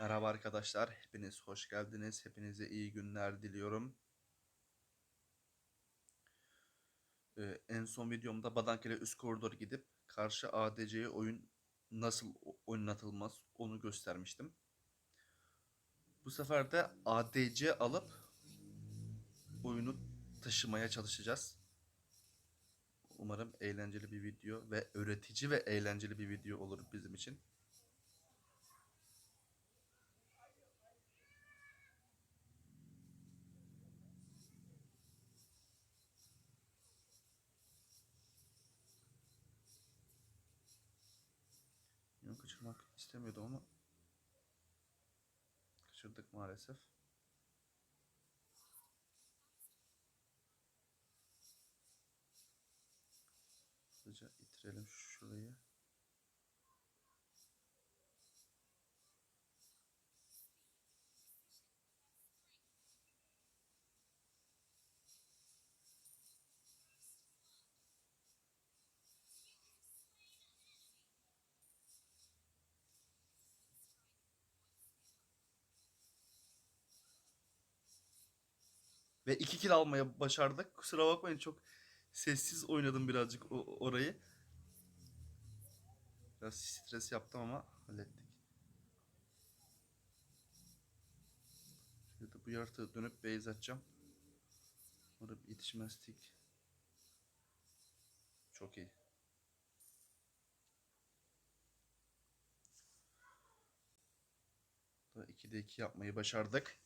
Merhaba arkadaşlar, hepiniz hoş geldiniz. Hepinize iyi günler diliyorum. Ee, en son videomda Badankere üst koridor gidip karşı ADC'ye oyun nasıl oynatılmaz onu göstermiştim. Bu sefer de ADC alıp oyunu taşımaya çalışacağız. Umarım eğlenceli bir video ve öğretici ve eğlenceli bir video olur bizim için. Kaçırmak istemiyordum ama kaçırdık maalesef. Hızlıca itirelim şurayı. Ve iki kill almaya başardık. Kusura bakmayın çok sessiz oynadım birazcık orayı. Biraz stres yaptım ama hallettik. Şurada bu yaratığı dönüp base atacağım. Umarım yetişmezdik. Çok iyi. Da 2'de 2 yapmayı başardık.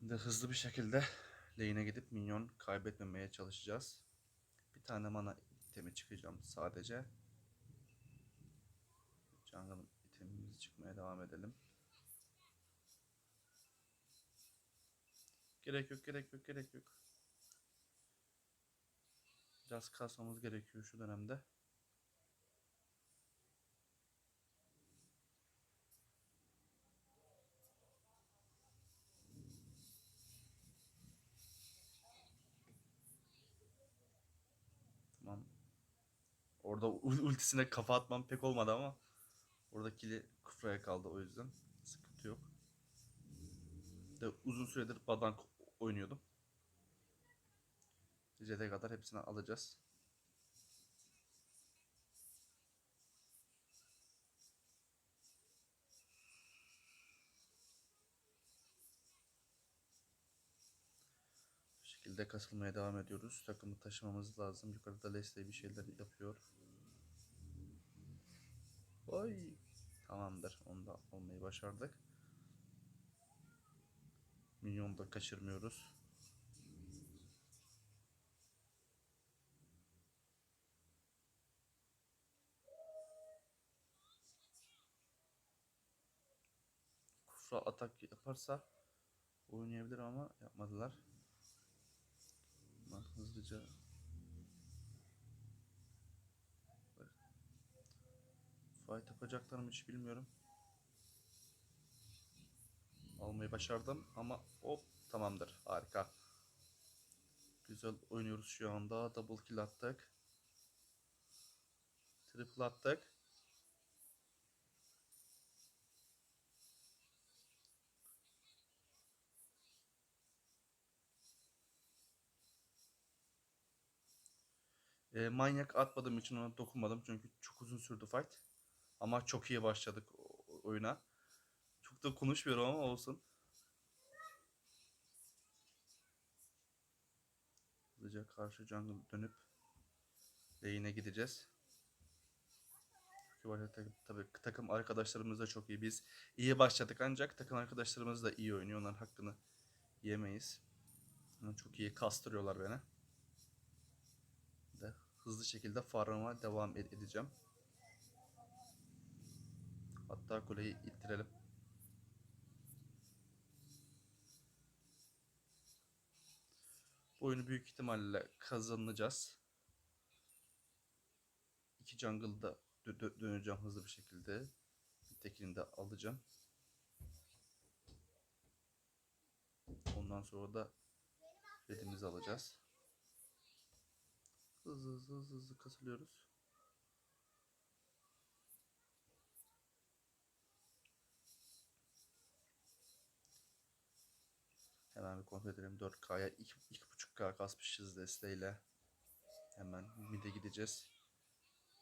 Şimdi hızlı bir şekilde lane'e gidip minyon kaybetmemeye çalışacağız. Bir tane mana itemi çıkacağım sadece. Jungle'ın itemimizi çıkmaya devam edelim. Gerek yok, gerek yok, gerek yok. Biraz kasmamız gerekiyor şu dönemde. Tamam. Orada ul- ultisine kafa atmam pek olmadı ama oradakili kufraya kaldı o yüzden sıkıntı yok. De uzun süredir Badank oynuyordum. Zed'e kadar hepsini alacağız. Şekilde kasılmaya devam ediyoruz. Takımı taşımamız lazım. Yukarıda Leslie bir şeyler yapıyor. Oy. Tamamdır. Onu da almayı başardık. Minyonu da kaçırmıyoruz. Kufra atak yaparsa oynayabilir ama yapmadılar. Ben hızlıca fight yapacaklar mı hiç bilmiyorum. Almayı başardım ama hop tamamdır harika. Güzel oynuyoruz şu anda. Double kill attık. Triple attık. E, manyak atmadığım için ona dokunmadım çünkü çok uzun sürdü fight. Ama çok iyi başladık oyuna. Çok da konuşmuyorum ama olsun. Hızlıca karşı jungle dönüp lane'e gideceğiz. Çünkü tabii takım arkadaşlarımız da çok iyi. Biz iyi başladık ancak takım arkadaşlarımız da iyi oynuyor. Onların hakkını yemeyiz. Çok iyi kastırıyorlar beni. Hızlı şekilde farmıma devam ed- edeceğim. Hatta kuleyi ittirelim. Bu oyunu büyük ihtimalle kazanacağız. İki jungle'da dö- dö- döneceğim hızlı bir şekilde. Bir tekini de alacağım. Ondan sonra da redimizi alacağız hızlı hızlı hızlı hızlı kasılıyoruz. Hemen bir kontrol edelim. 4K'ya 2.5K kasmışız desteğiyle. Hemen mid'e gideceğiz.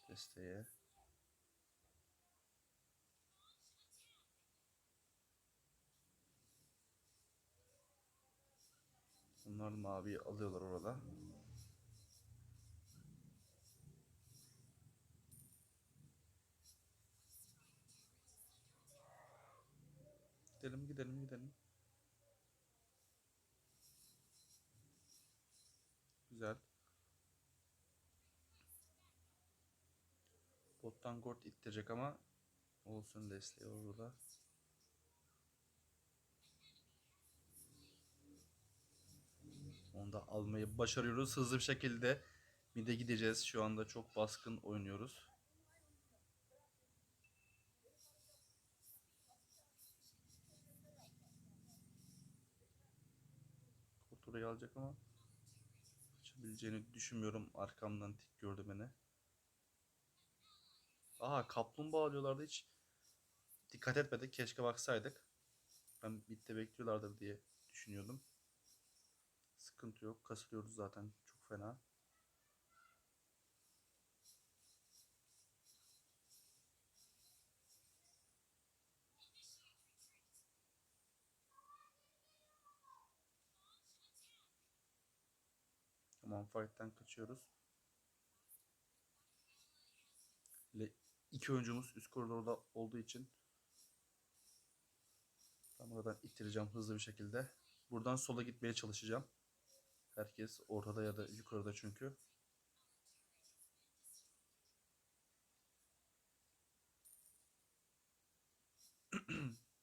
Desteğe. Bunlar mavi alıyorlar orada. Gidelim gidelim gidelim. Güzel. Bottan gort ittirecek ama olsun desteği orada. Onu da almayı başarıyoruz. Hızlı bir şekilde mid'e gideceğiz. Şu anda çok baskın oynuyoruz. Kurt orayı alacak ama açabileceğini düşünmüyorum. Arkamdan tik gördü beni. Aha kaplumbağa alıyorlardı hiç dikkat etmedik. Keşke baksaydık. Ben bitti bekliyorlardır diye düşünüyordum. Sıkıntı yok. Kasılıyoruz zaten çok fena. Tamam fight'ten kaçıyoruz. Ve iki oyuncumuz üst koridorda olduğu için ben buradan ittireceğim hızlı bir şekilde. Buradan sola gitmeye çalışacağım. Herkes ortada ya da yukarıda çünkü.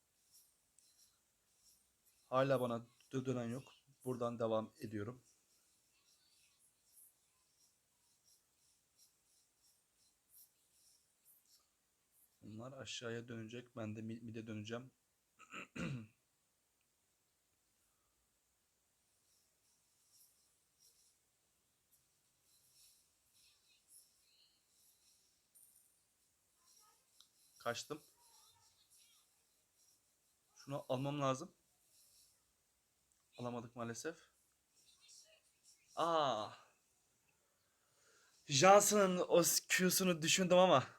Hala bana dö- dönen yok. Buradan devam ediyorum. Bunlar aşağıya dönecek. Ben de mi- mid'e döneceğim. Kaçtım. Şunu almam lazım. Alamadık maalesef. Aa. Johnson'ın o Q'sunu düşündüm ama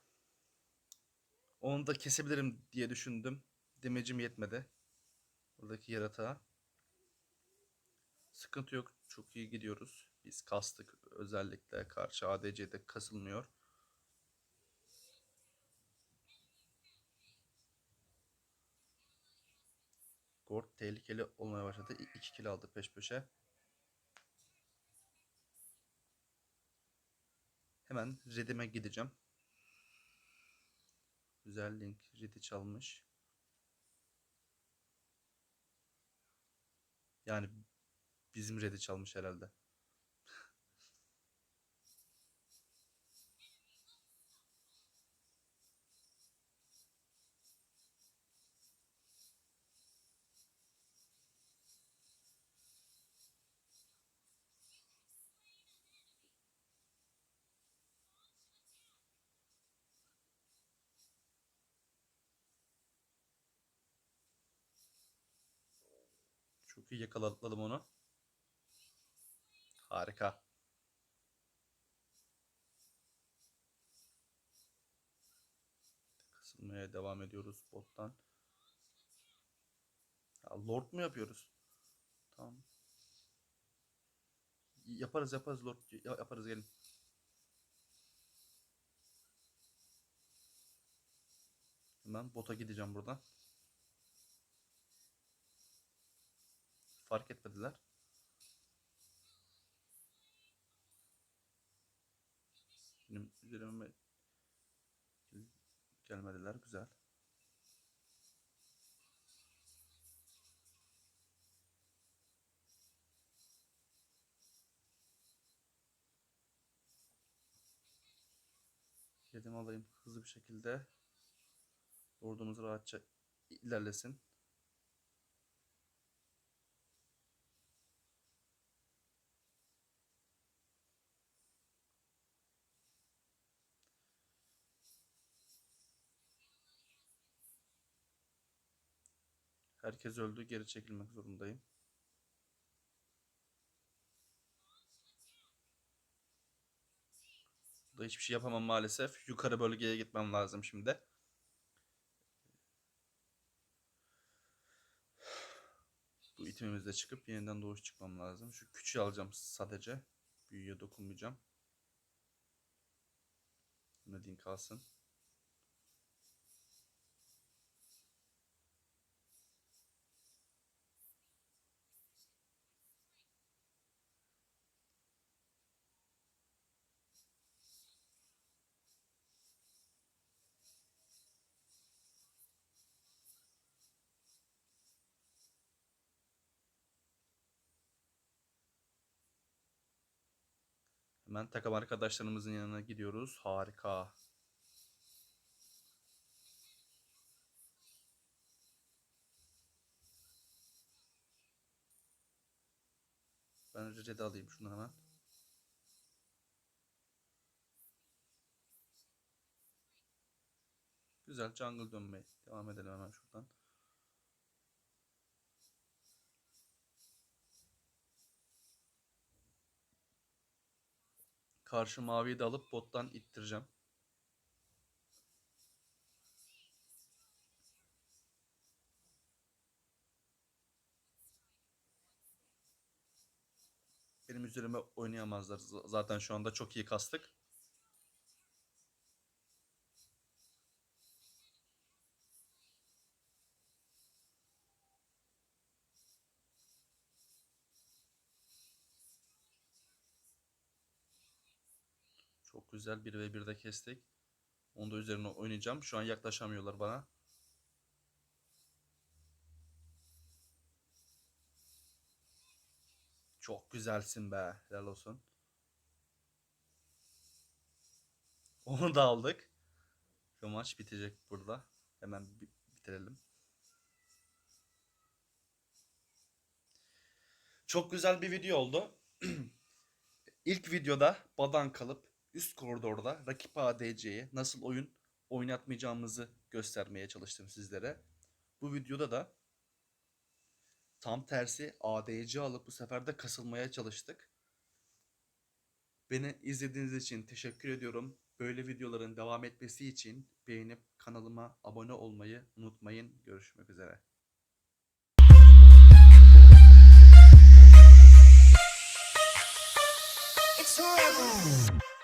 onu da kesebilirim diye düşündüm. Damage'im yetmedi. Buradaki yaratığa. Sıkıntı yok. Çok iyi gidiyoruz. Biz kastık. Özellikle karşı ADC'de kasılmıyor. Gord tehlikeli olmaya başladı. 2 kill aldı peş peşe. Hemen Redim'e gideceğim. Güzel link. Red'i çalmış. Yani bizim Red'i çalmış herhalde. Çok yakaladım onu. Harika. Kısılmaya devam ediyoruz bottan. Ya Lord mu yapıyoruz? Tamam. Yaparız yaparız Lord. Ya- Yaparız gelin. Hemen bota gideceğim buradan. Fark etmediler. Benim üzerime gel- gelmediler. Güzel. Yedim alayım hızlı bir şekilde. Ordumuz rahatça ilerlesin. Herkes öldü. Geri çekilmek zorundayım. Burada hiçbir şey yapamam maalesef. Yukarı bölgeye gitmem lazım şimdi. Bu itimimizle çıkıp yeniden doğuş çıkmam lazım. Şu küçüğü alacağım sadece. Büyüye dokunmayacağım. Nadine kalsın. Hemen takım arkadaşlarımızın yanına gidiyoruz. Harika. Ben önce Red'i alayım şunu hemen. Güzel jungle dönmeye devam edelim hemen şuradan. Karşı maviyi de alıp bottan ittireceğim. Benim üzerime oynayamazlar. Zaten şu anda çok iyi kastık. Çok güzel 1 ve 1'de kestik. Onu da üzerine oynayacağım. Şu an yaklaşamıyorlar bana. Çok güzelsin be. Helal olsun. Onu da aldık. Şu maç bitecek burada. Hemen bi- bitirelim. Çok güzel bir video oldu. İlk videoda badan kalıp üst koridorda rakip ADC'ye nasıl oyun oynatmayacağımızı göstermeye çalıştım sizlere. Bu videoda da tam tersi ADC alıp bu sefer de kasılmaya çalıştık. Beni izlediğiniz için teşekkür ediyorum. Böyle videoların devam etmesi için beğenip kanalıma abone olmayı unutmayın. Görüşmek üzere. It's forever.